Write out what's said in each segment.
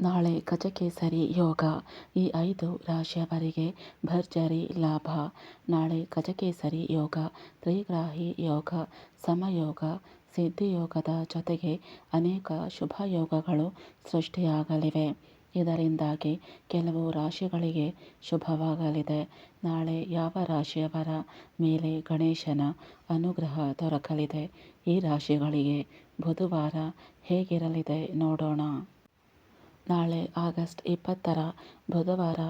ನಾಳೆ ಗಜಕೇಸರಿ ಯೋಗ. ಈ ಐದು ರಾಶಿಯವರಿಗೆ ಭರ್ಜರಿ ಲಾಭ. ನಾಳೆ ಗಜಕೇಸರಿ ಯೋಗ, ತ್ರಿಗ್ರಾಹಿ ಯೋಗ, ಸಮಯೋಗ, ಸಿದ್ಧಿಯೋಗದ ಜೊತೆಗೆ ಅನೇಕ ಶುಭ ಯೋಗಗಳು ಸೃಷ್ಟಿಯಾಗಲಿವೆ. ಇದರಿಂದಾಗಿ ಕೆಲವು ರಾಶಿಗಳಿಗೆ ಶುಭವಾಗಲಿದೆ. ನಾಳೆ ಯಾವ ರಾಶಿಯವರ ಮೇಲೆ ಗಣೇಶನ ಅನುಗ್ರಹ ದೊರಕಲಿದೆ? ಈ ರಾಶಿಗಳಿಗೆ ಬುಧವಾರ ಹೇಗಿರಲಿದೆ ನೋಡೋಣ. ನಾಳೆ ಆಗಸ್ಟ್ ಇಪ್ಪತ್ತರ ಬುಧವಾರ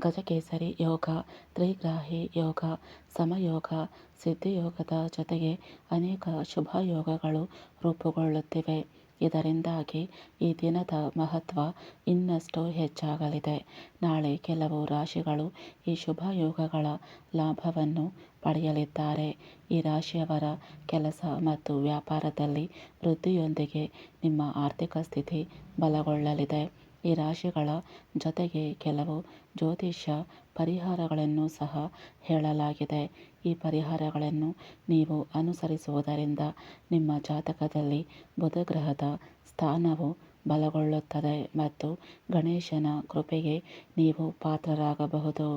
ಗಜಕೇಸರಿ ಯೋಗ, ತ್ರಿಗ್ರಾಹಿ ಯೋಗ, ಸಮಯೋಗ, ಸಿದ್ಧಿಯೋಗದ ಜೊತೆಗೆ ಅನೇಕ ಶುಭ ಯೋಗಗಳು ರೂಪುಗೊಳ್ಳುತ್ತಿವೆ. ಇದರಿಂದಾಗಿ ಈ ದಿನದ ಮಹತ್ವ ಇನ್ನಷ್ಟು ಹೆಚ್ಚಾಗಲಿದೆ. ನಾಳೆ ಕೆಲವು ರಾಶಿಗಳು ಈ ಶುಭ ಯೋಗಗಳ ಲಾಭವನ್ನು ಪಡೆಯಲಿದ್ದಾರೆ. ಈ ರಾಶಿಯವರ ಕೆಲಸ ಮತ್ತು ವ್ಯಾಪಾರದಲ್ಲಿ ವೃದ್ಧಿಯೊಂದಿಗೆ ನಿಮ್ಮ ಆರ್ಥಿಕ ಸ್ಥಿತಿ ಬಲಗೊಳ್ಳಲಿದೆ. ಈ ರಾಶಿಗಳ ಜೊತೆಗೆ ಕೆಲವು ಜ್ಯೋತಿಷ್ಯ ಪರಿಹಾರಗಳನ್ನು ಸಹ ಹೇಳಲಾಗಿದೆ. ಈ ಪರಿಹಾರಗಳನ್ನು ನೀವು ಅನುಸರಿಸುವುದರಿಂದ ನಿಮ್ಮ ಜಾತಕದಲ್ಲಿ ಬುಧಗ್ರಹದ ಸ್ಥಾನವು ಬಲಗೊಳ್ಳುತ್ತದೆ ಮತ್ತು ಗಣೇಶನ ಕೃಪೆಗೆ ನೀವು ಪಾತ್ರರಾಗಬಹುದು.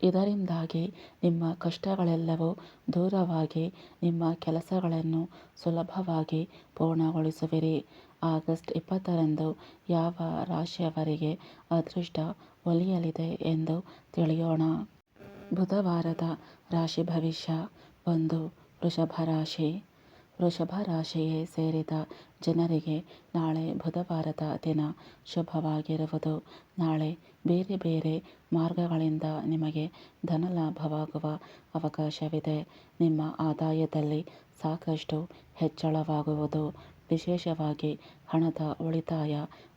ಇದರಿಂದಾಗಿ ನಿಮ್ಮ ಕಷ್ಟಗಳೆಲ್ಲವೂ ದೂರವಾಗಿ ನಿಮ್ಮ ಕೆಲಸಗಳನ್ನು ಸುಲಭವಾಗಿ ಪೂರ್ಣಗೊಳಿಸುವಿರಿ. ಆಗಸ್ಟ್ ಇಪ್ಪತ್ತರಂದು ಯಾವ ರಾಶಿಯವರಿಗೆ ಅದೃಷ್ಟ ಒಲಿಯಲಿದೆ ಎಂದು ತಿಳಿಯೋಣ. ಬುಧವಾರದ ರಾಶಿ ಭವಿಷ್ಯ ಒಂದು ವೃಷಭ ರಾಶಿ. ವೃಷಭ ರಾಶಿಗೆ ಸೇರಿದ ಜನರಿಗೆ ನಾಳೆ ಬುಧವಾರದ ದಿನ ಶುಭವಾಗಿರುವುದು. ನಾಳೆ ಬೇರೆ ಬೇರೆ ಮಾರ್ಗಗಳಿಂದ ನಿಮಗೆ ಧನಲಾಭವಾಗುವ ಅವಕಾಶವಿದೆ. ನಿಮ್ಮ ಆದಾಯದಲ್ಲಿ ಸಾಕಷ್ಟು ಹೆಚ್ಚಳವಾಗುವುದು. ವಿಶೇಷವಾಗಿ ಹಣದ ಉಳಿತಾಯ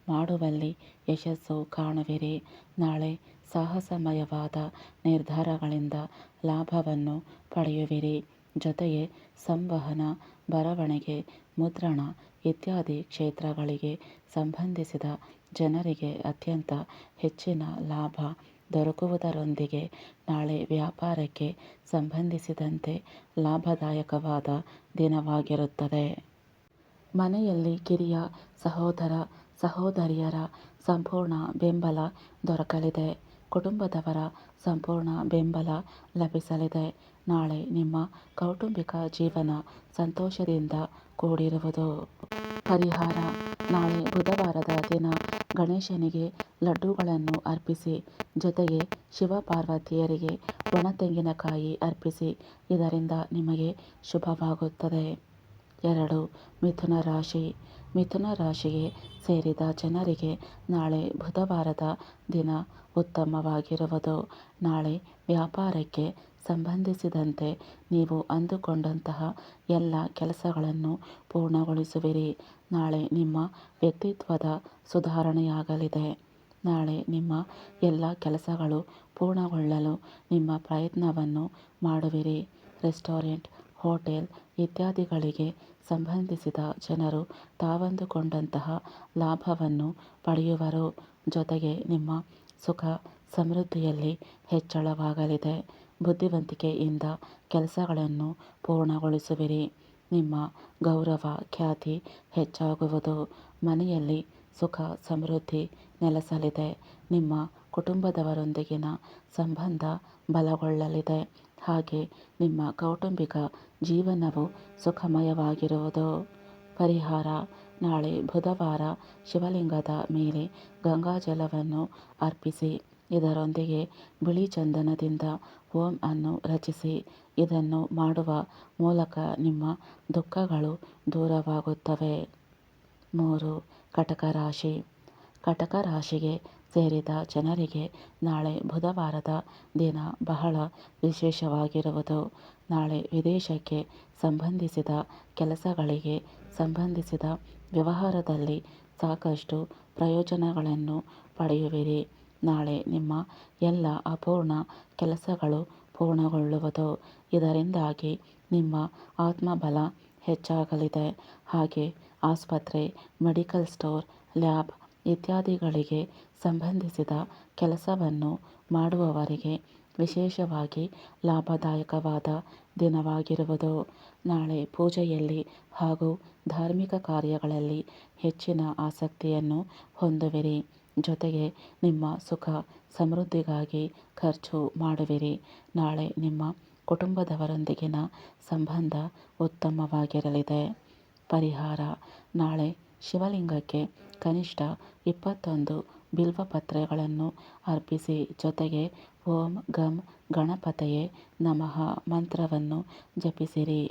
ಮಾಡುವಲ್ಲಿ ಯಶಸ್ಸು ಕಾಣುವಿರಿ. ನಾಳೆ ಸಾಹಸಮಯವಾದ ನಿರ್ಧಾರಗಳಿಂದ ಲಾಭವನ್ನು ಪಡೆಯುವಿರಿ. ಜೊತೆಗೆ ಸಂವಹನ, ಬರವಣಿಗೆ, ಮುದ್ರಣ ಇತ್ಯಾದಿ ಕ್ಷೇತ್ರಗಳಿಗೆ ಸಂಬಂಧಿಸಿದ ಜನರಿಗೆ ಅತ್ಯಂತ ಹೆಚ್ಚಿನ ಲಾಭ ದೊರಕುವುದರೊಂದಿಗೆ ನಾಳೆ ವ್ಯಾಪಾರಕ್ಕೆ ಸಂಬಂಧಿಸಿದಂತೆ ಲಾಭದಾಯಕವಾದ ದಿನವಾಗಿರುತ್ತದೆ. ಮನೆಯಲ್ಲಿ ಕಿರಿಯ ಸಹೋದರ, ಸಹೋದರಿಯರ ಸಂಪೂರ್ಣ ಬೆಂಬಲ ದೊರಕಲಿದೆ. ಕುಟುಂಬದವರ ಸಂಪೂರ್ಣ ಬೆಂಬಲ ಲಭಿಸಲಿದೆ. ನಾಳೆ ನಿಮ್ಮ ಕೌಟುಂಬಿಕ ಜೀವನ ಸಂತೋಷದಿಂದ ಕೂಡಿರುವುದು. ಪರಿಹಾರ. ನಾಳೆ ಬುಧವಾರದ ದಿನ ಗಣೇಶನಿಗೆ ಲಡ್ಡುಗಳನ್ನು ಅರ್ಪಿಸಿ, ಜೊತೆಗೆ ಶಿವಪಾರ್ವತಿಯರಿಗೆ ಒಣ ತೆಂಗಿನಕಾಯಿ ಅರ್ಪಿಸಿ, ಇದರಿಂದ ನಿಮಗೆ ಶುಭವಾಗುತ್ತದೆ. ಎರಡು ಮಿಥುನ ರಾಶಿ. ಮಿಥುನ ರಾಶಿಗೆ ಸೇರಿದ ಜನರಿಗೆ ನಾಳೆ ಬುಧವಾರದ ದಿನ ಉತ್ತಮವಾಗಿರುವುದು. ನಾಳೆ ವ್ಯಾಪಾರಕ್ಕೆ ಸಂಬಂಧಿಸಿದಂತೆ ನೀವು ಅಂದುಕೊಂಡಂತಹ ಎಲ್ಲ ಕೆಲಸಗಳನ್ನು ಪೂರ್ಣಗೊಳಿಸುವಿರಿ. ನಾಳೆ ನಿಮ್ಮ ವ್ಯಕ್ತಿತ್ವದ ಸುಧಾರಣೆಯಾಗಲಿದೆ. ನಾಳೆ ನಿಮ್ಮ ಎಲ್ಲ ಕೆಲಸಗಳು ಪೂರ್ಣಗೊಳ್ಳಲು ನಿಮ್ಮ ಪ್ರಯತ್ನವನ್ನು ಮಾಡುವಿರಿ. ರೆಸ್ಟೋರೆಂಟ್ ಹೋಟೆಲ್ ಇತ್ಯಾದಿಗಳಿಗೆ ಸಂಬಂಧಿಸಿದ ಜನರು ತಾವಂದುಕೊಂಡಂತಹ ಲಾಭವನ್ನು ಪಡೆಯುವರು. ಜೊತೆಗೆ ನಿಮ್ಮ ಸುಖ ಸಮೃದ್ಧಿಯಲ್ಲಿ ಹೆಚ್ಚಳವಾಗಲಿದೆ. ಬುದ್ಧಿವಂತಿಕೆಯಿಂದ ಕೆಲಸಗಳನ್ನು ಪೂರ್ಣಗೊಳಿಸುವಿರಿ. ನಿಮ್ಮ ಗೌರವ ಖ್ಯಾತಿ ಹೆಚ್ಚಾಗುವುದು. ಮನೆಯಲ್ಲಿ ಸುಖ ಸಮೃದ್ಧಿ ನೆಲೆಸಲಿದೆ. ನಿಮ್ಮ ಕುಟುಂಬದವರೊಂದಿಗಿನ ಸಂಬಂಧ ಬಲಗೊಳ್ಳಲಿದೆ. ಹಾಗೆ ನಿಮ್ಮ ಕೌಟುಂಬಿಕ ಜೀವನವು ಸುಖಮಯವಾಗಿರುವುದು. ಪರಿಹಾರ. ನಾಳೆ ಬುಧವಾರ ಶಿವಲಿಂಗದ ಮೇಲೆ ಗಂಗಾಜಲವನ್ನು ಅರ್ಪಿಸಿ, ಇದರೊಂದಿಗೆ ಬಿಳಿ ಚಂದನದಿಂದ ಓಂ ಅನ್ನು ರಚಿಸಿ, ಇದನ್ನು ಮಾಡುವ ಮೂಲಕ ನಿಮ್ಮ ದುಃಖಗಳು ದೂರವಾಗುತ್ತವೆ. ಮೂರು. ಕಟಕ ರಾಶಿ ಕಟಕ ರಾಶಿಗೆ ಸೇರಿದ ಜನರಿಗೆ ನಾಳೆ ಬುಧವಾರದ ದಿನ ಬಹಳ ವಿಶೇಷವಾಗಿರುವುದು. ನಾಳೆ ವಿದೇಶಕ್ಕೆ ಸಂಬಂಧಿಸಿದ ಕೆಲಸಗಳಿಗೆ ಸಂಬಂಧಿಸಿದ ವ್ಯವಹಾರದಲ್ಲಿ ಸಾಕಷ್ಟು ಪ್ರಯೋಜನಗಳನ್ನು ಪಡೆಯುವಿರಿ. ನಾಳೆ ನಿಮ್ಮ ಎಲ್ಲ ಅಪೂರ್ಣ ಕೆಲಸಗಳು ಪೂರ್ಣಗೊಳ್ಳುವುದು. ಇದರಿಂದಾಗಿ ನಿಮ್ಮ ಆತ್ಮಬಲ ಹೆಚ್ಚಾಗಲಿದೆ. ಹಾಗೆ ಆಸ್ಪತ್ರೆ, ಮೆಡಿಕಲ್ ಸ್ಟೋರ್, ಲ್ಯಾಬ್ ಇತ್ಯಾದಿಗಳಿಗೆ ಸಂಬಂಧಿಸಿದ ಕೆಲಸವನ್ನು ಮಾಡುವವರಿಗೆ ವಿಶೇಷವಾಗಿ ಲಾಭದಾಯಕವಾದ ದಿನವಾಗಿರುವುದು. ನಾಳೆ ಪೂಜೆಯಲ್ಲಿ ಹಾಗೂ ಧಾರ್ಮಿಕ ಕಾರ್ಯಗಳಲ್ಲಿ ಹೆಚ್ಚಿನ ಆಸಕ್ತಿಯನ್ನು ಹೊಂದುವಿರಿ. ಜೊತೆಗೆ ನಿಮ್ಮ ಸುಖ ಸಮೃದ್ಧಿಗಾಗಿ ಖರ್ಚು ಮಾಡುವಿರಿ. ನಾಳೆ ನಿಮ್ಮ ಕುಟುಂಬದವರೊಂದಿಗಿನ ಸಂಬಂಧ ಉತ್ತಮವಾಗಿರಲಿದೆ. ಪರಿಹಾರ. ನಾಳೆ ಶಿವಲಿಂಗಕ್ಕೆ ಕನಿಷ್ಠ ಇಪ್ಪತ್ತೊಂದು ಬಿಲ್ವಪತ್ರೆಗಳನ್ನು ಅರ್ಪಿಸಿ ಜೊತೆಗೆ ಓಂ ಗಂ ಗಣಪತಯೇ ನಮಃ ಮಂತ್ರವನ್ನು ಜಪಿಸಿರಿ.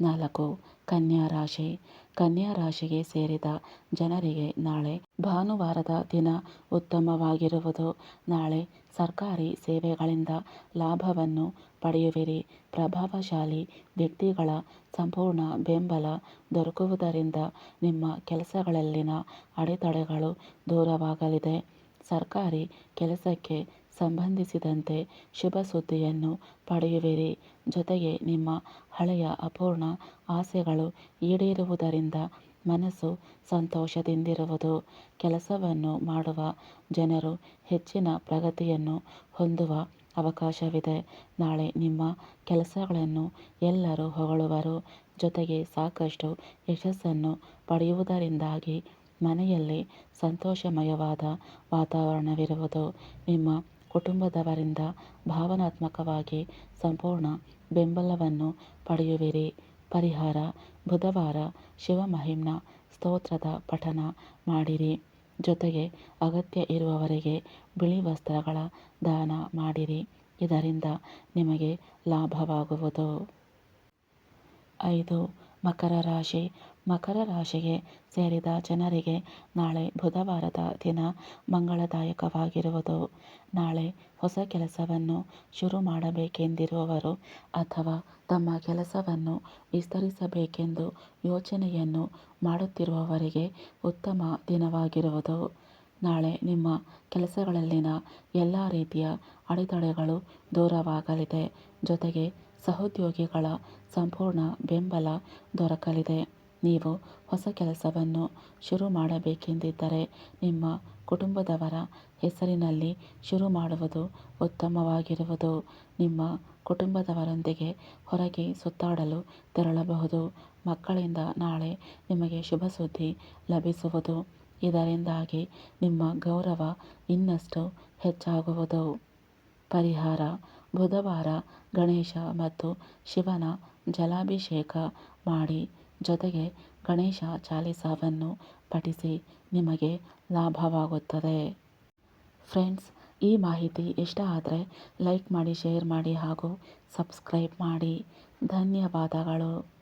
ನಾಲ್ಕು. ಕನ್ಯಾ ರಾಶಿ. ಕನ್ಯಾ ರಾಶಿಗೆ ಸೇರಿದ ಜನರಿಗೆ ನಾಳೆ ಭಾನುವಾರದ ದಿನ ಉತ್ತಮವಾಗಿರುವುದು. ನಾಳೆ ಸರ್ಕಾರಿ ಸೇವೆಗಳಿಂದ ಲಾಭವನ್ನು ಪಡೆಯುವಿರಿ. ಪ್ರಭಾವಶಾಲಿ ವ್ಯಕ್ತಿಗಳ ಸಂಪೂರ್ಣ ಬೆಂಬಲ ದೊರಕುವುದರಿಂದ ನಿಮ್ಮ ಕೆಲಸಗಳಲ್ಲಿನ ಅಡೆತಡೆಗಳು ದೂರವಾಗಲಿದೆ. ಸರ್ಕಾರಿ ಕೆಲಸಕ್ಕೆ ಸಂಬಂಧಿಸಿದಂತೆ ಶುಭ ಸುದ್ದಿಯನ್ನು ಪಡೆಯುವಿರಿ. ಜೊತೆಗೆ ನಿಮ್ಮ ಹಳೆಯ ಅಪೂರ್ಣ ಆಸೆಗಳು ಈಡೇರುವುದರಿಂದ ಮನಸ್ಸು ಸಂತೋಷದಿಂದಿರುವುದು. ಕೆಲಸವನ್ನು ಮಾಡುವ ಜನರು ಹೆಚ್ಚಿನ ಪ್ರಗತಿಯನ್ನು ಹೊಂದುವ ಅವಕಾಶವಿದೆ. ನಾಳೆ ನಿಮ್ಮ ಕೆಲಸಗಳನ್ನು ಎಲ್ಲರೂ ಹೊಗಳುವರು. ಜೊತೆಗೆ ಸಾಕಷ್ಟು ಯಶಸ್ಸನ್ನು ಪಡೆಯುವುದರಿಂದಾಗಿ ಮನೆಯಲ್ಲಿ ಸಂತೋಷಮಯವಾದ ವಾತಾವರಣವಿರುವುದು. ನಿಮ್ಮ ಕುಟುಂಬದವರಿಂದ ಭಾವನಾತ್ಮಕವಾಗಿ ಸಂಪೂರ್ಣ ಬೆಂಬಲವನ್ನು ಪಡೆಯುವಿರಿ. ಪರಿಹಾರ, ಬುಧವಾರ ಶಿವಮಹಿಮ್ನ ಸ್ತೋತ್ರದ ಪಠಣ ಮಾಡಿರಿ. ಜೊತೆಗೆ ಅಗತ್ಯ ಇರುವವರಿಗೆ ಬಿಳಿ ವಸ್ತ್ರಗಳ ದಾನ ಮಾಡಿರಿ. ಇದರಿಂದ ನಿಮಗೆ ಲಾಭವಾಗುವುದು. ಐದು ಮಕರ ರಾಶಿ. ಮಕರ ರಾಶಿಗೆ ಸೇರಿದ ಜನರಿಗೆ ನಾಳೆ ಬುಧವಾರದ ದಿನ ಮಂಗಳದಾಯಕವಾಗಿರುವುದು. ನಾಳೆ ಹೊಸ ಕೆಲಸವನ್ನು ಶುರು ಮಾಡಬೇಕೆಂದಿರುವವರು ಅಥವಾ ತಮ್ಮ ಕೆಲಸವನ್ನು ವಿಸ್ತರಿಸಬೇಕೆಂದು ಯೋಚನೆಯನ್ನು ಮಾಡುತ್ತಿರುವವರಿಗೆ ಉತ್ತಮ ದಿನವಾಗಿರುವುದು. ನಾಳೆ ನಿಮ್ಮ ಕೆಲಸಗಳಲ್ಲಿನ ಎಲ್ಲ ರೀತಿಯ ಅಡೆತಡೆಗಳು ದೂರವಾಗಲಿದೆ. ಜೊತೆಗೆ ಸಹೋದ್ಯೋಗಿಗಳ ಸಂಪೂರ್ಣ ಬೆಂಬಲ ದೊರಕಲಿದೆ. ನೀವು ಹೊಸ ಕೆಲಸವನ್ನು ಶುರು ಮಾಡಬೇಕೆಂದಿದ್ದರೆ ನಿಮ್ಮ ಕುಟುಂಬದವರ ಹೆಸರಿನಲ್ಲಿ ಶುರು ಮಾಡುವುದು ಉತ್ತಮವಾಗಿರುವುದು. ನಿಮ್ಮ ಕುಟುಂಬದವರೊಂದಿಗೆ ಹೊರಗೆ ಸುತ್ತಾಡಲು ತೆರಳಬಹುದು. ಮಕ್ಕಳಿಂದ ನಾಳೆ ನಿಮಗೆ ಶುಭ ಸುದ್ದಿ ಲಭಿಸುವುದು. ಇದರಿಂದಾಗಿ ನಿಮ್ಮ ಗೌರವ ಇನ್ನಷ್ಟು ಹೆಚ್ಚಾಗುವುದು. ಪರಿಹಾರ ಬುಧವಾರ ಗಣೇಶ ಮತ್ತು ಶಿವನ ಜಲಾಭಿಷೇಕ ಮಾಡಿ, ಜೊತೆಗೆ ಗಣೇಶ ಚಾಲಿಸವನ್ನು ಪಠಿಸಿ ನಿಮಗೆ ಲಾಭವಾಗುತ್ತದೆ. ಫ್ರೆಂಡ್ಸ್, ಈ ಮಾಹಿತಿ ಇಷ್ಟ ಆದರೆ ಲೈಕ್ ಮಾಡಿ, ಶೇರ್ ಮಾಡಿ ಹಾಗೂ ಸಬ್ಸ್ಕ್ರೈಬ್ ಮಾಡಿ. ಧನ್ಯವಾದಗಳು.